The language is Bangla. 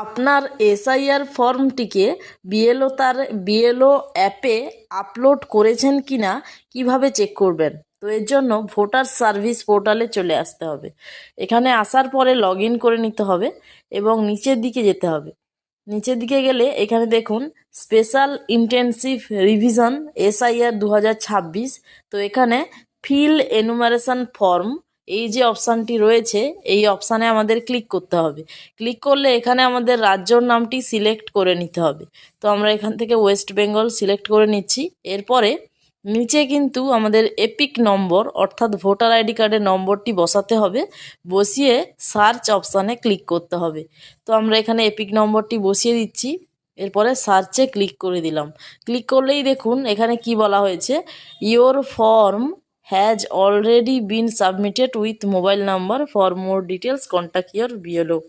আপনার এসআইআর ফর্মটিকে বিএলও তার বিএলও অ্যাপে আপলোড করেছেন কি না কীভাবে চেক করবেন? তো এর জন্য ভোটার সার্ভিস পোর্টালে চলে আসতে হবে। এখানে আসার পরে লগ করে নিতে হবে এবং নিচের দিকে যেতে হবে। নিচের দিকে গেলে এখানে দেখুন, স্পেশাল ইন্টেনসিভ রিভিশন এসআইআর দু হাজার ছাব্বিশ। তো এখানে ফিল এনুমারেশন ফর্ম এই যে অপশানটি রয়েছে, এই অপশানে আমাদের ক্লিক করতে হবে। ক্লিক করলে এখানে আমাদের রাজ্যর নামটি সিলেক্ট করে নিতে হবে। তো আমরা এখান থেকে ওয়েস্ট বেঙ্গল সিলেক্ট করে নিচ্ছি। এরপরে নিচে কিন্তু আমাদের এপিক নম্বর, অর্থাৎ ভোটার আইডি কার্ডের নম্বরটি বসাতে হবে। বসিয়ে সার্চ অপশানে ক্লিক করতে হবে। তো আমরা এখানে এপিক নম্বরটি বসিয়ে দিচ্ছি। এরপরে সার্চে ক্লিক করে দিলাম। ক্লিক করলেই দেখুন, এখানে কি বলা হয়েছে? Your form has already been submitted with mobile number. For more details, contact your BLO.